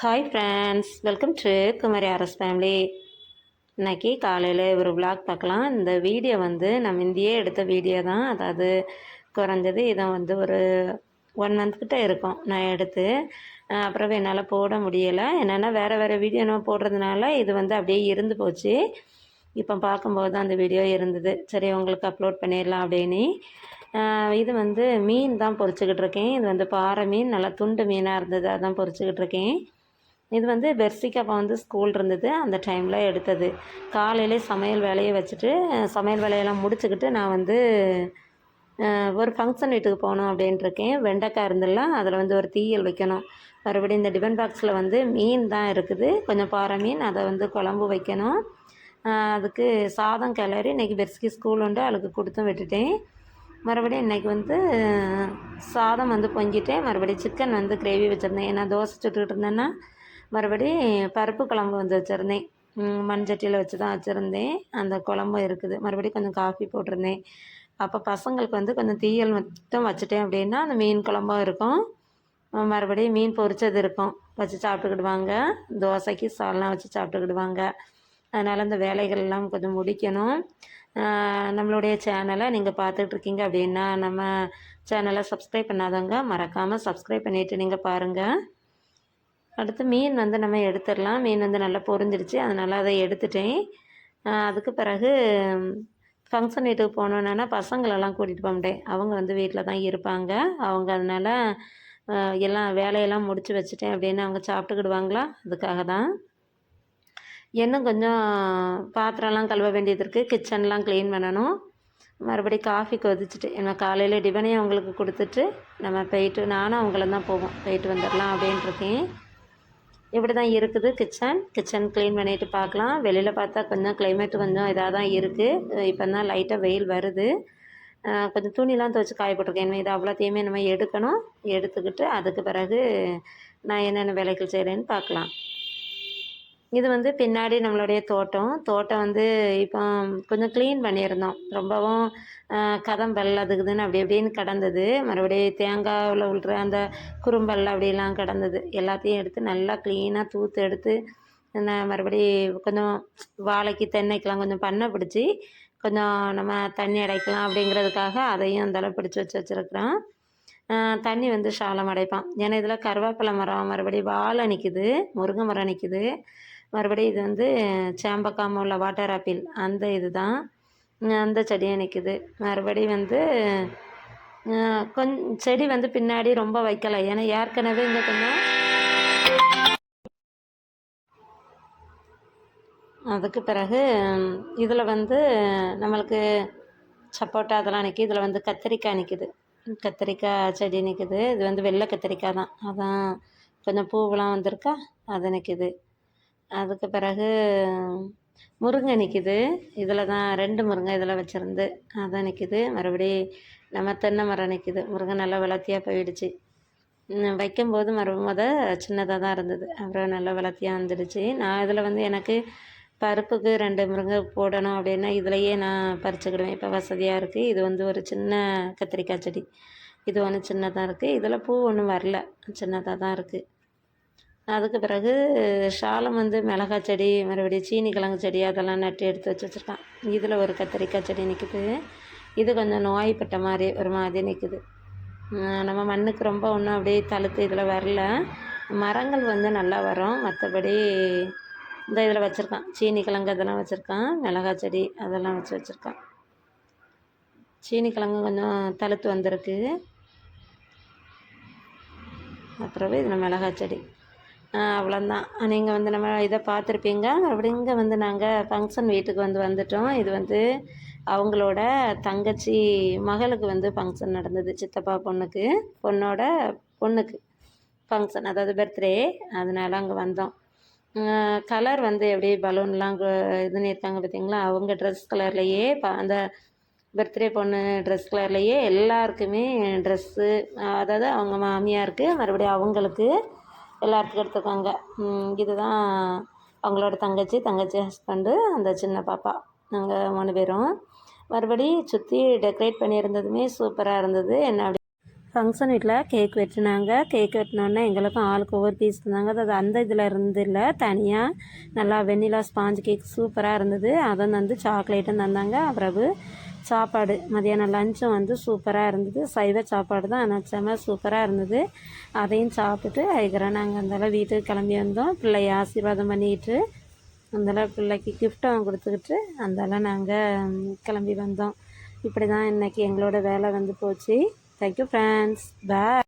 Hi friends welcome to Kumari Aras family இன்றைக்கி காலையில் ஒரு விளாக் பார்க்கலாம். இந்த வீடியோ வந்து நம்ம இந்தியே எடுத்த வீடியோ தான். அதாவது குறைஞ்சது இதை வந்து ஒரு ஒன் மந்த் கிட்ட இருக்கும் நான் எடுத்து. அப்புறம் என்னால் போட முடியலை. என்னென்னா வேறு வேறு வீடியோ நான் போடுறதுனால இது வந்து அப்படியே இருந்து போச்சு. இப்போ பார்க்கும்போது தான் அந்த வீடியோ இருந்தது. சரி உங்களுக்கு அப்லோட் பண்ணிடலாம் அப்படின்னு. இது வந்து மீன் தான் பொறிச்சிக்கிட்டு இருக்கேன். இது வந்து பாறை மீன் நல்லா துண்டு மீனாக இருந்தது. அதான் பொறிச்சிக்கிட்டு இருக்கேன். இது வந்து பெர்சிக் அப்போ வந்து ஸ்கூல் இருந்தது. அந்த டைமில் எடுத்தது. காலையிலே சமையல் வேலையை வச்சுட்டு சமையல் வேலையெல்லாம் முடிச்சுக்கிட்டு நான் வந்து ஒரு ஃபங்க்ஷன் வீட்டுக்கு போகணும் அப்படின்ட்டுருக்கேன் வெண்டைக்காய் இருந்துல்ல அதில் வந்து ஒரு தீயல் வைக்கணும். மறுபடியும் இந்த டிஃபன் பாக்ஸில் வந்து மீன் தான் இருக்குது. கொஞ்சம் பாறை மீன் அதை வந்து குழம்பு வைக்கணும். அதுக்கு சாதம் கிளறி இன்றைக்கி பெர்சிக்கு ஸ்கூல் உண்டு. அவளுக்கு கொடுத்தும் விட்டுட்டேன். மறுபடியும் இன்றைக்கி வந்து சாதம் வந்து பொங்கிட்டேன். மறுபடியும் சிக்கன் வந்து கிரேவி வச்சுருந்தேன். ஏன்னா தோசை சுட்டுக்கிட்டு இருந்தேன்னா மறுபடி பருப்பு குழம்பு வந்து வச்சுருந்தேன். மண்சட்டியில் வச்சு தான் வச்சுருந்தேன். அந்த குழம்பும் இருக்குது. மறுபடியும் கொஞ்சம் காஃபி போட்டிருந்தேன். அப்போ பசங்களுக்கு வந்து கொஞ்சம் தீயல் மட்டும் வச்சுட்டேன் அப்படின்னா அந்த மீன் குழம்பும் இருக்கும். மறுபடியும் மீன் பொரிச்சது இருக்கும். வச்சு சாப்பிட்டுக்கிடுவாங்க. தோசைக்கு சால்லாம் வச்சு சாப்பிட்டுக்கிடுவாங்க. அதனால் அந்த வேலைகள் எல்லாம் கொஞ்சம் முடிக்கணும். நம்மளுடைய சேனலை நீங்கள் பார்த்துட்டு இருக்கீங்க அப்படின்னா நம்ம சேனலை சப்ஸ்கிரைப் பண்ணாதவங்க மறக்காமல் சப்ஸ்கிரைப் பண்ணிவிட்டு நீங்கள் பாருங்கள் அடுத்து மீன் வந்து நம்ம எடுத்துடலாம். மீன் வந்து நல்லா பொரிஞ்சிடுச்சு அதனால் அதை எடுத்துட்டேன். அதுக்கு பிறகு ஃபங்க்ஷன் வீட்டுக்கு போனோன்னா பசங்களெல்லாம் கூட்டிகிட்டு போக முடியும் அவங்க வந்து வீட்டில் தான் இருப்பாங்க. அவங்க அதனால் எல்லாம் வேலையெல்லாம் முடிச்சு வச்சுட்டேன் அப்படின்னு அவங்க சாப்பிட்டுக்கிடுவாங்களா? அதுக்காக தான். இன்னும் கொஞ்சம் பாத்திரம்லாம் கழுவ வேண்டியது இருக்குது கிச்சன்லாம் க்ளீன் பண்ணணும். மறுபடி காஃபி கொதிச்சுட்டு ஏன்னா காலையில் டிஃபனையும் அவங்களுக்கு கொடுத்துட்டு நம்ம போயிட்டு நானும் அவங்கள தான் போவோம். போயிட்டு வந்துடலாம் அப்படின்ட்டு இருக்கேன். இப்படி தான் இருக்குது. கிச்சன் கிச்சன் க்ளீன் பண்ணிட்டு பார்க்கலாம். வெளியில் பார்த்தா கொஞ்சம் கிளைமேட் கொஞ்சம் இதாக தான் இருக்குது இப்போ தான் லைட்டாக வெயில் வருது. கொஞ்சம் துணிலாம் துவச்சி காய போட்டிருக்கேன். இது அவ்வளோத்தையுமே நம்ம எடுக்கணும். எடுத்துக்கிட்டு அதுக்கு பிறகு நான் என்னென்ன வேலைகள் செய்கிறேன்னு பார்க்கலாம். இது வந்து பின்னாடி நம்மளுடைய தோட்டம். தோட்டம் வந்து இப்போ கொஞ்சம் க்ளீன் பண்ணியிருந்தோம். ரொம்பவும் கதம்பல் அதுக்குதுன்னு அப்படி இப்படின்னு கிடந்தது. மறுபடியும் தேங்காயில் விழுற அந்த குறும்பல் அப்படிலாம் கிடந்தது. எல்லாத்தையும் எடுத்து நல்லா க்ளீனாக தூத்து எடுத்து மறுபடி கொஞ்சம் வாழைக்கு தென்னைக்கெலாம் கொஞ்சம் பண்ணை பிடிச்சி கொஞ்சம் நம்ம தண்ணி அடைக்கலாம் அப்படிங்கிறதுக்காக அதையும் அந்தளவு பிடிச்சி வச்சு வச்சுருக்குறோம். தண்ணி வந்து சாலம் அடைப்பான். ஏன்னா இதில் கருவேப்பிலை மரம் மறுபடி வாழை நிற்கிது முருங்கை மரம் நிற்கிது மறுபடியும் இது வந்து சேம்பக்காம உள்ள வாட்டர் ஆப்பிள் அந்த இது தான் அந்த செடியும் நிற்கிது மறுபடியும் வந்து கொஞ் செடி வந்து பின்னாடி ரொம்ப வைக்கலை. ஏன்னா ஏற்கனவே இங்கே கொஞ்சம் அதுக்கு பிறகு இதில் வந்து நம்மளுக்கு சப்போட்டா அதெல்லாம் நிற்கி இதில் வந்து கத்திரிக்காய் நிற்கிது கத்திரிக்காய் செடி நிற்கிது இது வந்து வெள்ளை கத்திரிக்காய் தான். அதான் கொஞ்சம் பூவெலாம் வந்திருக்கா அது நிற்கிது அதுக்கு பிறகு முருங்கை நிற்கிது இதில் தான் ரெண்டு முருங்கை இதில் வச்சுருந்து அதான் நிற்கிது மறுபடி நம்ம தென்னை மரம் நிற்கிது முருங்கை நல்லா வளர்த்தியாக போயிடுச்சு. வைக்கும்போது மரம் முத சின்னதாக தான் இருந்தது. அப்புறம் நல்லா வளர்த்தியாக வந்துடுச்சு. நான் இதில் வந்து எனக்கு பருப்புக்கு ரெண்டு முருங்கை போடணும் அப்படின்னா இதுலையே நான் பறிச்சுக்கிடுவேன். இப்போ வசதியாக இருக்குது இது வந்து ஒரு சின்ன கத்திரிக்காய் செடி. இது ஒன்று சின்னதாக இருக்குது இதில் பூ ஒன்றும் வரல. சின்னதாக தான் இருக்குது அதுக்கு பிறகு சாலம் வந்து மிளகாய் செடி மறுபடியும் சீனி கிழங்கு செடி அதெல்லாம் நட்டு எடுத்து வச்சு வச்சுருக்கான். இதில் ஒரு கத்திரிக்காய் செடி நிற்குது இது கொஞ்சம் நோய்பட்ட மாதிரி ஒரு மாதிரி நிற்குது நம்ம மண்ணுக்கு ரொம்ப ஒன்றும் அப்படியே தழுத்து இதில் வரல. மரங்கள் வந்து நல்லா வரும். மற்றபடி இந்த இதில் வச்சுருக்கான். சீனி கிழங்கு அதெல்லாம் வச்சுருக்கான். மிளகாய் செடி அதெல்லாம் வச்சு வச்சுருக்கான். சீனி கிழங்கு கொஞ்சம் தழுத்து வந்திருக்கு. அப்புறம் இதில் மிளகாய் செடி. அவ்வளோந்தான் நீங்கள் வந்து நம்ம இதை பார்த்துருப்பீங்க. மறுபடியும் இங்கே வந்து நாங்கள் ஃபங்க்ஷன் வீட்டுக்கு வந்து வந்துட்டோம். இது வந்து அவங்களோட தங்கச்சி மகளுக்கு வந்து ஃபங்க்ஷன் நடந்தது. சித்தப்பா பொண்ணுக்கு பொண்ணோட பொண்ணுக்கு ஃபங்க்ஷன் அதாவது பர்த்டே அதனால் அங்கே வந்தோம். கலர் வந்து எப்படி பலூன்லாம் இது பண்ணியிருக்காங்க பார்த்தீங்களா அவங்க ட்ரெஸ் கலர்லேயே அந்த பர்த்டே பொண்ணு ட்ரெஸ் கலர்லேயே எல்லாருக்குமே ட்ரெஸ்ஸு அதாவது அவங்க மாமியாருக்கு மறுபடியும் அவங்களுக்கு எல்லாத்துக்கும் எடுத்துருக்காங்க இதுதான் அவங்களோட தங்கச்சி. தங்கச்சி ஹஸ்பண்டு அந்த சின்ன பாப்பா. நாங்கள் மூணு பேரும். மறுபடி சுற்றி டெக்கரேட் பண்ணியிருந்ததுமே சூப்பராக இருந்தது. என்ன அப்படி ஃபங்க்ஷன் வீட்டில் கேக் வெட்டினாங்க. கேக் வெட்டினோடனே எங்களுக்கும் ஆளுக்கு ஒவ்வொரு பீஸ் தந்தாங்க. அது அந்த இதில் இருந்து இல்லை. தனியாக நல்லா வெண்ணிலா ஸ்பாஞ்ச் கேக் சூப்பராக இருந்தது. அதை வந்து சாக்லேட்டும் தந்தாங்க. பிறகு சாப்பாடு. மதியானம் லஞ்சும் வந்து சூப்பராக இருந்தது. சைவ சாப்பாடு தான். ஆனால் சூப்பராக இருந்தது. அதையும் சாப்பிட்டுட்டு அதுக்கப்புறம் நாங்கள் அந்தளவு வீட்டுக்கு கிளம்பி வந்தோம். பிள்ளைய ஆசீர்வாதம் பண்ணிக்கிட்டு அந்தளவு பிள்ளைக்கு கிஃப்ட்டும் கொடுத்துக்கிட்டு அந்தளவு நாங்கள் கிளம்பி வந்தோம். இப்படி தான் இன்றைக்கி எங்களோட வேலை வந்து போச்சு. Thank you friends bye